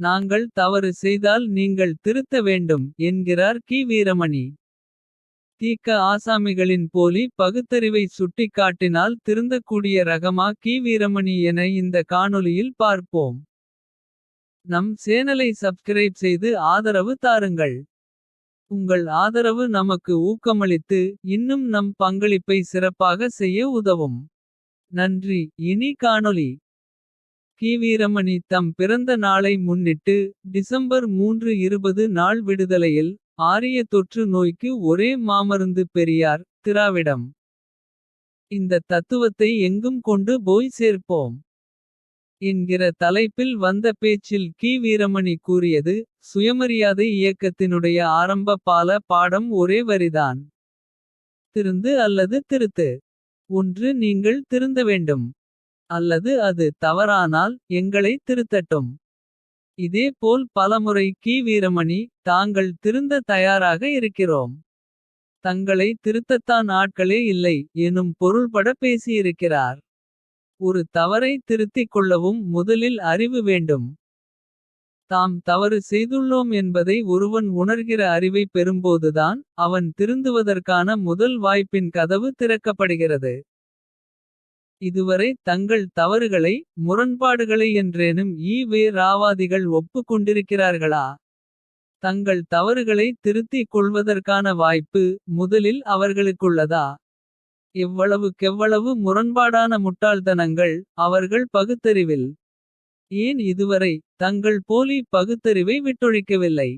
நாங்கள் தவறு செய்தால் நீங்கள் திருத்த வேண்டும். என்கிறார் கி வீரமணி. தீக்க ஆசாமிகளின் போலி பகுத்தறிவை சுட்டிக்காட்டினால். திருந்தக்கூடிய ரகமா கி வீரமணி என இந்த காணொலியில் பார்ப்போம். நம் சேனலை சப்ஸ்கிரைப் செய்து ஆதரவு தாருங்கள். உங்கள் ஆதரவு நமக்கு ஊக்கமளித்து. இன்னும் நம் பங்களிப்பை சிறப்பாக செய்ய உதவும். நன்றி இனி காணொலி கி வீரமணி தம் பிறந்த நாளை முன்னிட்டு. டிசம்பர் மூன்று இருபது நாள் விடுதலையில். ஆரிய தொற்று நோய்க்கு ஒரே மாமருந்து பெரியார். திராவிடம். இந்த தத்துவத்தை எங்கும் கொண்டு போய் சேர்ப்போம். என்கிற தலைப்பில் வந்த பேச்சில் கி வீரமணி கூறியது. சுயமரியாதை இயக்கத்தினுடைய ஆரம்ப பால பாடம் ஒரே வரிதான். திருந்து அல்லது திருத்து. ஒன்று நீங்கள் திருந்த வேண்டும். அல்லது அது தவறானால் எங்களை திருத்தட்டும். இதேபோல் பலமுறை கி வீரமணி. தாங்கள் திருந்த தயாராக இருக்கிறோம். தங்களை திருத்தத்தான் ஆட்களே இல்லை. எனும் பொருள்பட பேசியிருக்கிறார். ஒரு தவறை திருத்திக் கொள்ளவும் முதலில் அறிவு வேண்டும். தாம் தவறு செய்துள்ளோம் என்பதை ஒருவன் உணர்கிற அறிவை பெறும்போதுதான். அவன் திருந்துவதற்கான முதல் வாய்ப்பின் கதவு திறக்கப்படுகிறது. இதுவரை தங்கள் தவறுகளை முரண்பாடுகளை என்றேனும் ஈ வே ராவாதிகள் ஒப்பு கொண்டிருக்கிறார்களா. தங்கள் தவறுகளை திருத்திக் கொள்வதற்கான வாய்ப்பு. முதலில் அவர்களுக்குள்ளதா. எவ்வளவுக்கெவ்வளவு முரண்பாடான முட்டாள்தனங்கள். அவர்கள் பகுத்தறிவில். ஏன் இதுவரை தங்கள் போலி பகுத்தறிவை விட்டொழிக்கவில்லை.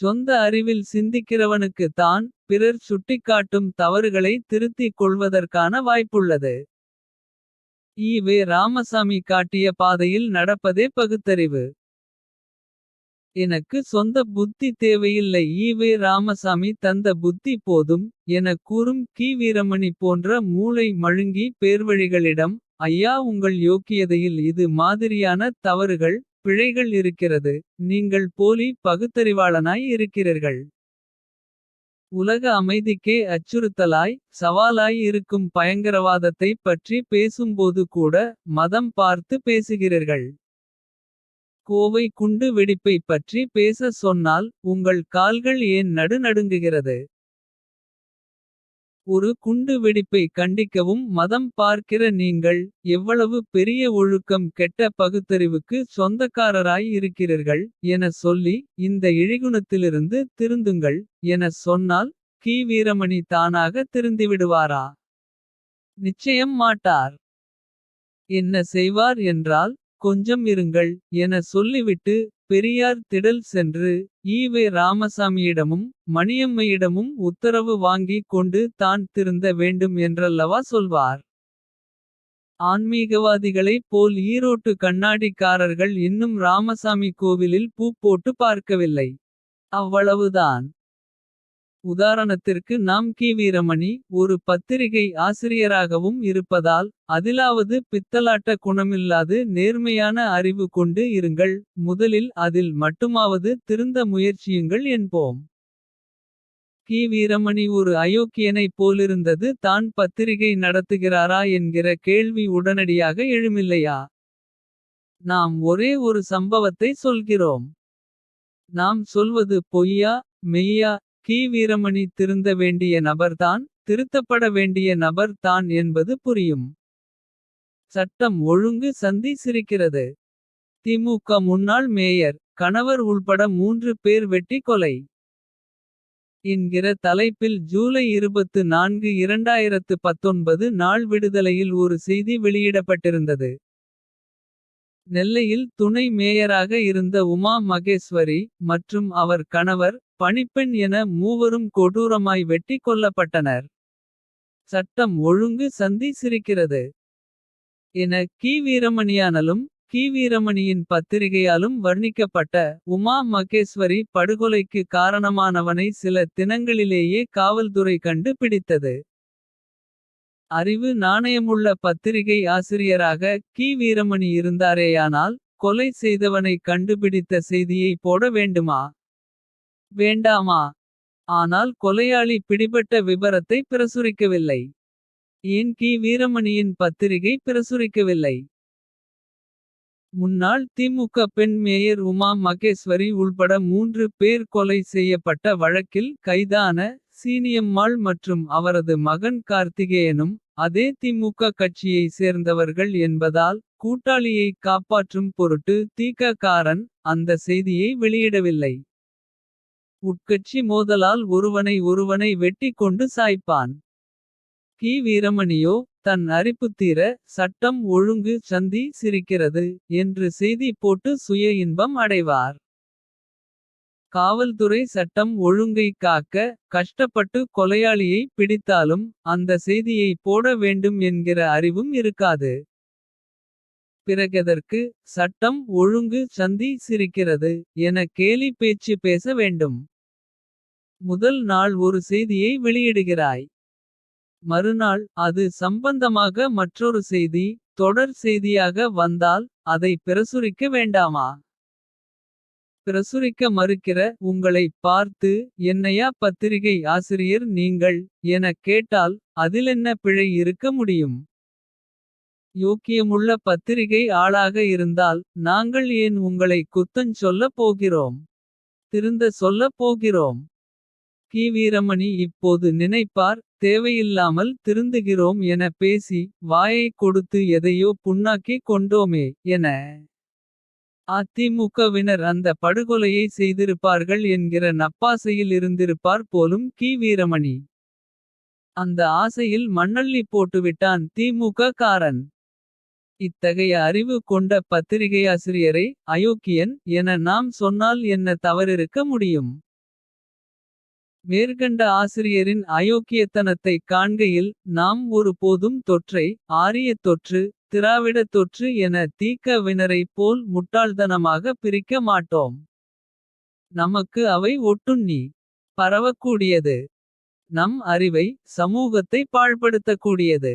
சொந்த அறிவில் சிந்திக்கிறவனுக்கு தான். பிறர் சுட்டிக்காட்டும் தவறுகளை திருத்திக் கொள்வதற்கான வாய்ப்புள்ளது. ஈ வே ராமசாமி காட்டிய பாதையில் நடப்பதே பகுத்தறிவு. எனக்கு சொந்த புத்தி தேவையில்லை ஈ வே ராமசாமி தந்த புத்தி போதும். என கூறும் கி வீரமணி போன்ற மூளை மழுங்கி பேர்வழிகளிடம். ஐயா உங்கள் யோக்கியதையில் இது மாதிரியான தவறுகள். பிழைகள் இருக்கிறது நீங்கள் போலி பகுத்தறிவாளனாய் இருக்கிறீர்கள். உலக அமைதிக்கே அச்சுறுத்தலாய். சவாலாய் இருக்கும் பயங்கரவாதத்தை பற்றி பேசும்போது கூட. மதம் பார்த்து பேசுகிறீர்கள். கோவை குண்டு வெடிப்பை பற்றி பேச சொன்னால். உங்கள் கால்கள் ஏன் நடு நடுங்குகிறது. ஒரு குண்டு வெடிப்பை கண்டிக்கவும் மதம் பார்க்கிற நீங்கள். எவ்வளவு பெரிய ஒழுக்கம் கெட்ட பகுத்தறிவுக்கு சொந்தக்காரராய் இருக்கிறீர்கள். என சொல்லி இந்த இழிகுணத்திலிருந்து திருந்துங்கள். என சொன்னால் கி வீரமணி தானாக திருந்திவிடுவாரா. நிச்சயம் மாட்டார். என்ன செய்வார் என்றால். கொஞ்சம் இருங்கள் என சொல்லிவிட்டு. பெரியார் திடல் சென்று ஈ ராமசாமியிடமும். மணியம்மையிடமும் உத்தரவு வாங்கிக் கொண்டு தான் திருந்த வேண்டும் என்றல்லவா சொல்வார். ஆன்மீகவாதிகளைப் போல் ஈரோட்டு கண்ணாடிக்காரர்கள் இன்னும் ராமசாமி கோவிலில் பூ போட்டு பார்க்கவில்லை. அவ்வளவுதான். உதாரணத்திற்கு நாம் கி வீரமணி. ஒரு பத்திரிகை ஆசிரியராகவும் இருப்பதால். அதிலாவது பித்தலாட்ட குணமில்லாது நேர்மையான அறிவு கொண்டு இருங்கள். முதலில் அதில் மட்டுமாவது திருந்த முயற்சியுங்கள் என்போம். கி வீரமணி ஒரு அயோக்கியனைப் போலிருந்தது தான் பத்திரிகை நடத்துகிறாரா என்கிற கேள்வி உடனடியாக எழுமில்லையா. நாம் ஒரே ஒரு சம்பவத்தை சொல்கிறோம். நாம் சொல்வது பொய்யா மெய்யா. கி வீரமணி திருந்த வேண்டிய நபர்தான். திருத்தப்பட வேண்டிய நபர் தான் என்பது புரியும். சட்டம் ஒழுங்கு சந்தி சிரிக்கிறது. திமுக முன்னாள் மேயர். கணவர் உள்பட மூன்று பேர் வெட்டி கொலை. என்கிற தலைப்பில் ஜூலை 24 2019 நாள் விடுதலையில் ஒரு செய்தி வெளியிடப்பட்டிருந்தது. நெல்லையில் துணை மேயராக இருந்த உமா மகேஸ்வரி. மற்றும் அவர் கணவர் பணிப்பெண் என மூவரும் கொடூரமாய் வெட்டி கொல்லப்பட்டனர். சட்டம் ஒழுங்கு சந்தி சிரிக்கிறது. என கி வீரமணியானலும் கி வீரமணியின் பத்திரிகையாலும் வர்ணிக்கப்பட்ட. உமா மகேஸ்வரி படுகொலைக்கு காரணமானவனை சில தினங்களிலேயே காவல்துறை கண்டு பிடித்தது. அறிவு நாணயமுள்ள பத்திரிகை ஆசிரியராக கி வீரமணி இருந்தாரேயானால். கொலை செய்தவனை கண்டுபிடித்த செய்தியை போட வேண்டுமா. வேண்டாமா. ஆனால் கொலையாளி பிடிபட்ட விபரத்தை பிரசுரிக்கவில்லை. ஏன் கி வீரமணியின் பத்திரிகை பிரசுரிக்கவில்லை. முன்னாள் திமுக பெண் மேயர் உமா மகேஸ்வரி உள்பட மூன்று பேர் கொலை செய்யப்பட்ட வழக்கில் கைதான சீனியம்மாள் மற்றும் அவரது மகன் கார்த்திகேயனும் அதே திமுக கட்சியை சேர்ந்தவர்கள் என்பதால் கூட்டாளியை காப்பாற்றும் பொருட்டு தீக காரன் அந்த செய்தியை வெளியிடவில்லை. உட்கட்சி மோதலால் ஒருவனை ஒருவனை வெட்டிக் கொண்டு சாய்ப்பான். கி வீரமணியோ தன் அரிப்புத்தீர சட்டம் ஒழுங்கு சந்தி சிரிக்கிறது. என்று செய்தி போட்டு சுய இன்பம் அடைவார். காவல்துறை சட்டம் ஒழுங்கை காக்க கஷ்டப்பட்டு கொலையாளியை பிடித்தாலும். அந்த செய்தியை போட வேண்டும் என்கிற அறிவும் இருக்காது. பிறகதற்கு சட்டம் ஒழுங்கு சந்தி சிரிக்கிறது. என கேலி பேச்சு பேச வேண்டும். முதல் நாள் ஒரு செய்தியை வெளியிடுகிறாய். மறுநாள் அது சம்பந்தமாக மற்றொரு செய்தி. தொடர் செய்தியாக வந்தால் அதை பிரசுரிக்க வேண்டாமா. பிரசுரிக்க மறுக்கிற உங்களைப் பார்த்து. என்னையா பத்திரிகை ஆசிரியர் நீங்கள். எனக் கேட்டால் அதிலென்ன பிழை இருக்க முடியும். யோக்கியமுள்ள பத்திரிகை ஆளாக இருந்தால். நாங்கள் ஏன் உங்களை குத்தஞ் சொல்லப் போகிறோம். திருந்த சொல்லப் போகிறோம். கி வீரமணி இப்போது நினைப்பார் தேவையில்லாமல் திருந்துகிறோம் என பேசி. வாயைக் கொடுத்து எதையோ புண்ணாக்கிக் கொண்டோமே என. அதிமுகவினர் அந்த படுகொலையை செய்திருப்பார்கள் என்கிற நப்பாசையில் இருந்திருப்பார் போலும் கி வீரமணி. அந்த ஆசையில் மண்ணள்ளி போட்டுவிட்டான் திமுக காரன். இத்தகைய அறிவு கொண்ட பத்திரிகையாசிரியரை அயோக்கியன். என நாம் சொன்னால் என்ன தவறிருக்க முடியும். மேற்கண்ட ஆசிரியரின் அயோக்கியத்தனத்தைக் காண்கையில். நாம் ஒரு போதும் தொற்றை ஆரியத் தொற்று. திராவிடத் தொற்று என தீக்க வினரை போல் முட்டாள்தனமாக பிரிக்க மாட்டோம். நமக்கு அவை ஒட்டுண்ணி பரவக்கூடியது. நம் அறிவை சமூகத்தை பாழ்படுத்தக்கூடியது.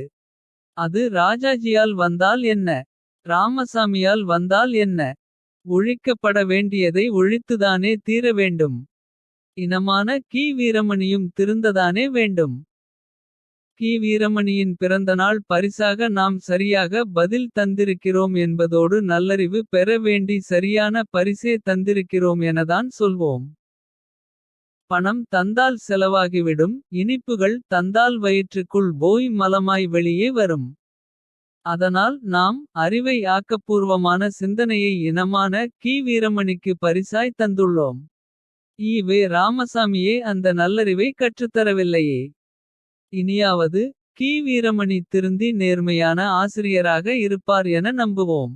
அது ராஜாஜியால் வந்தால் என்ன. ராமசாமியால் வந்தால் என்ன. ஒழிக்கப்பட வேண்டியதை ஒழித்துதானே தீர வேண்டும். இனமான கி வீரமணியும் திருந்ததானே வேண்டும். கி வீரமணியின் பிறந்தநாள் பரிசாக நாம் சரியாக பதில் தந்திருக்கிறோம் என்பதோடு நல்லறிவு பெற வேண்டி சரியான பரிசே தந்திருக்கிறோம் எனதான் சொல்வோம். பணம் தந்தால் செலவாகிவிடும் இனிப்புகள் தந்தால் வயிற்றுக்குள் போய் மலமாய் வெளியே வரும். அதனால் நாம் அறிவை ஆக்கப்பூர்வமான சிந்தனையை இனமான கி வீரமணிக்கு பரிசாய் தந்துள்ளோம். ஈ. வே ராமசாமியே அந்த நல்லறிவை கற்றுத்தரவில்லையே. இனியாவது கி வீரமணி திருந்தி நேர்மையான ஆசிரியராக இருப்பார் என நம்புவோம்.